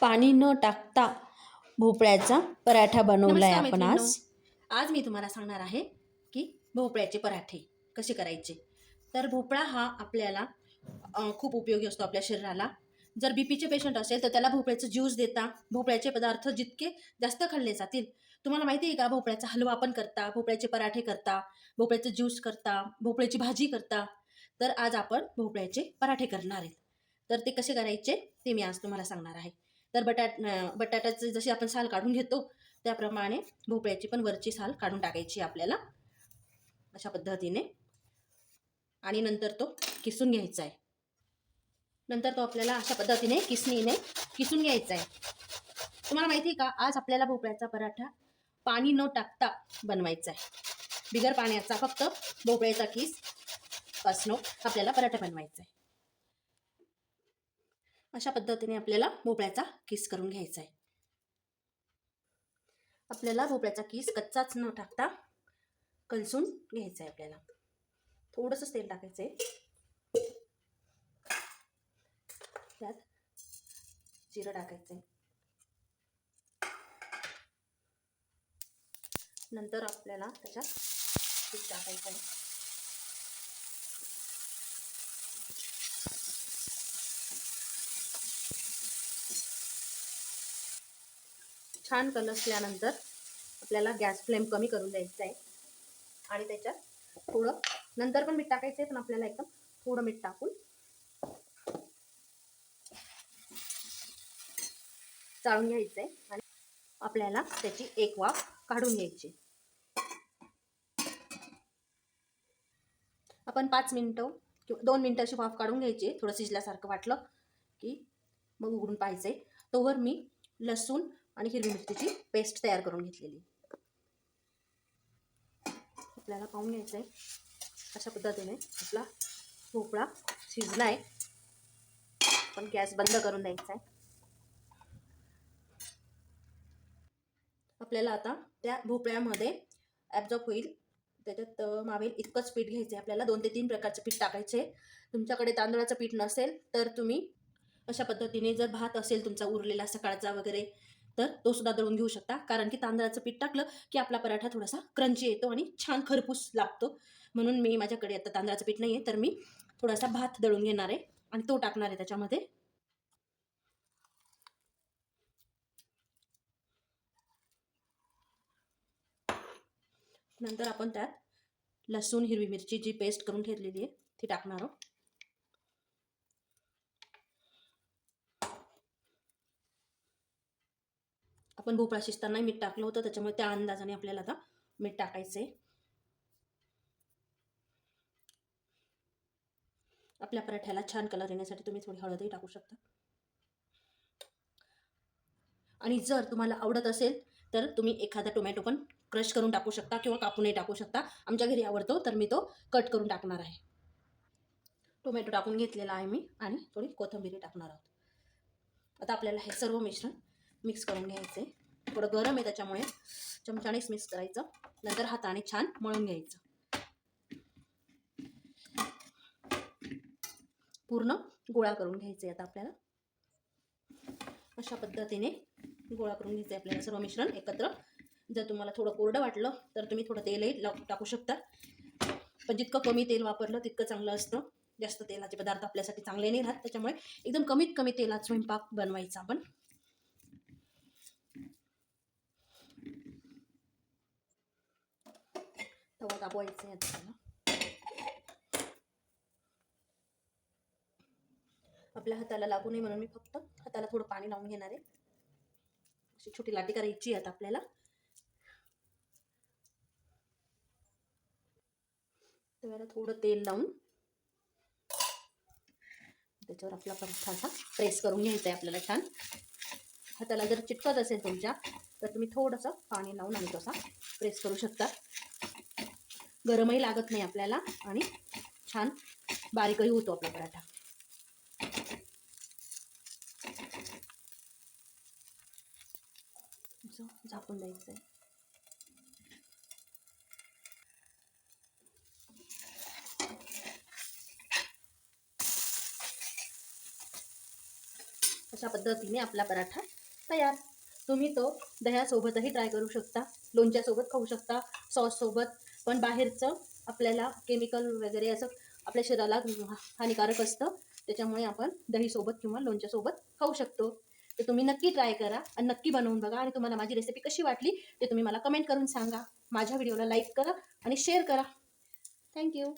पाणी न टाकता भोपळ्याचा पराठा बनवलाय नमस्कार आपण. आज. आज मी तुम्हाला सांगणार आहे की भोपळ्याचे पराठे कसे करायचे. तर भोपळा हा आपल्याला खूप उपयोगी असतो आपल्या शरीराला. जर बीपीचे पेशंट असेल तर त्याला भोपळ्याचं ज्यूस देता भोपळ्याचे पदार्थ जितके जास्त खाल्ले जातील. तुम्हाला माहिती आहे का भोपळ्याचा हलवा पण करता भोपळ्याचे पराठे करता भोपळ्याचं ज्यूस करता भोपळ्याची भाजी करता. तर आज आपण भोपळ्याचे पराठे करणार आहेत तर ते कसे करायचे ते मी आज तुम्हाला सांगणार आहे. तर बटाट अं, बटाट्याचे जशी आपण साल काढून घेतो त्याप्रमाणे भोपळ्याची पण वरची साल काढून टाकायची आपल्याला. अशा पद्धतीने. आणि नंतर तो किसून घ्यायचा आहे नंतर तो आपल्याला अशा पद्धतीने किसणीने किसून घ्यायचा आहे तुम्हाला माहिती आहे का? आज आपल्याला भोपळ्याचा पराठा पाणी न टाकता बनवायचा आहे बिगर पाण्याचा फक्त भोपळ्याचा किस पासनो आपल्याला पराठा बनवायचा आहे अशा पद्धतीने आपल्याला भोपळ्याचा किस करून घ्यायचा आहे. आपल्याला भोपळ्याचा किस कच्चाच न टाकता कलसून घ्यायचा आहे आपल्याला. थोडंसं तेल टाकायचं आहे. त्यात जिरं टाकायचं आहे. नंतर आपल्याला त्याच्यात पीठ टाकायचं आहे. छान कलसल्यानंतर आपल्याला गॅस फ्लेम कमी करून द्यायचा आहे. आणि त्याच्यात थोडं नंतर पण मीठ टाकायचं आहे पण आपल्याला एकदम थोडं मीठ टाकून चाळून घ्यायचं आहे. आणि आपल्याला त्याची एक वाफ काढून घ्यायची आपण पाच मिनटं किंवा दोन मिनटं अशी वाफ काढून घ्यायची थोडं शिजल्यासारखं वाटलं की मग उघडून पाहिजे तोवर मी लसूण आणि हिरवी मिरचीची पेस्ट तयार करून घेतलेली. आपल्याला पाहून घ्यायचं आहे अशा पद्धतीने आपला भोपळा शिजला आहे पण गॅस बंद करून द्यायचा आहे आपल्याला आता त्या भोपळ्यामध्ये ॲब्झॉर्ब होईल. त्याच्यात मावेल इतकंच पीठ घ्यायचं आहे आपल्याला दोन ते तीन प्रकारचे पीठ टाकायचे. तुमच्याकडे तांदळाचं पीठ नसेल तर तुम्ही अशा पद्धतीने जर भात असेल तुमचा उरलेला सकाळचा वगैरे तर तो सुद्धा दळून घेऊ शकता. कारण की तांदळाचं पीठ टाकलं की आपला पराठा थोडासा क्रंची येतो आणि छान खरपूस लागतो. म्हणून मी माझ्याकडे आता तांदळाचं पीठ नाही आहे तर मी थोडासा भात दळून घेणार आहे आणि तो टाकणार आहे त्याच्यामध्ये. नंतर आपण त्यात लसूण हिरवी मिरची जी पेस्ट करून ठेवलेली आहे ती टाकणार आहोत. आपण भोपळा शिजताना मीठ टाकलं होतं त्याच्यामुळे त्या अंदाजाने आपल्याला आता मीठ टाकायचं आहे आपल्या पराठ्याला छान कलर येण्यासाठी तुम्ही थोडी हळदही टाकू शकता. आणि जर तुम्हाला आवडत असेल तर तुम्ही एखादा टोमॅटो पण क्रश करून टाकू शकता किंवा कापूनही टाकू शकता. आमच्या घरी आवडतो तर मी तो कट करून टाकणार आहे. टोमॅटो टाकून घेतलेला आहे मी आणि थोडी कोथिंबीर टाकणार आहोत. आता आपल्याला हे सर्व मिश्रण मिक्स करून घ्यायचं. आहे थोडं गरम आहे त्याच्यामुळे चमच्यानेच मिक्स करायचं. नंतर हाताने छान मळून घ्यायचं. पूर्ण गोळा करून घ्यायचे आता आपल्याला. अशा पद्धतीने गोळा करून घ्यायचं आपल्याला. सर्व मिश्रण एकत्र. जर तुम्हाला थोडं कोरडं वाटलं तर तुम्ही थोडं तेलही लाव- टाकू शकता. पण जितकं कमी तेल वापरलं तितकं चांगलं असतं. जास्त तेलाचे पदार्थ आपल्यासाठी चांगले नाही राहत. त्याच्यामुळे एकदम कमीत कमी तेलात स्वयंपाक बनवायचा आपण. तवा तापवायचे आता आपल्या हाताला लागू नये म्हणून मी फक्त हाताला थोडं पाणी लावून घेणार आहे. अशी छोटी लाटी करायची आहे आता आपल्याला. त्याला थोडं तेल लावून त्याच्यावर आपला पराठा असा प्रेस करून घ्यायचा आहे आपल्याला छान. हाताला जर चिटकत असेल तुमच्या तर तुम्ही थोडंसं पाणी लावून आणि तसा प्रेस करू शकता. गरमही लागत नाही आपल्याला आणि छान बारीकही होतो आपला पराठा. झाकून द्यायचं आहे अशा अशा पद्धतीने आपला पराठा तयार. तुम्ही तो दह्यासोबतही ट्राय करू शकता लोणच्यासोबत खाऊ शकता सॉससोबत पण बाहेरचं आपल्याला केमिकल वगैरे असं आपल्या शरीराला हानिकारक असतं. त्याच्यामुळे आपण दहीसोबत किंवा लोणच्यासोबत खाऊ शकतो. तर तुम्ही नक्की ट्राय करा आणि नक्की बनवून बघा आणि तुम्हाला माझी रेसिपी कशी वाटली ते तुम्ही मला कमेंट करून सांगा. माझ्या व्हिडिओला लाईक करा आणि शेअर करा. थँक्यू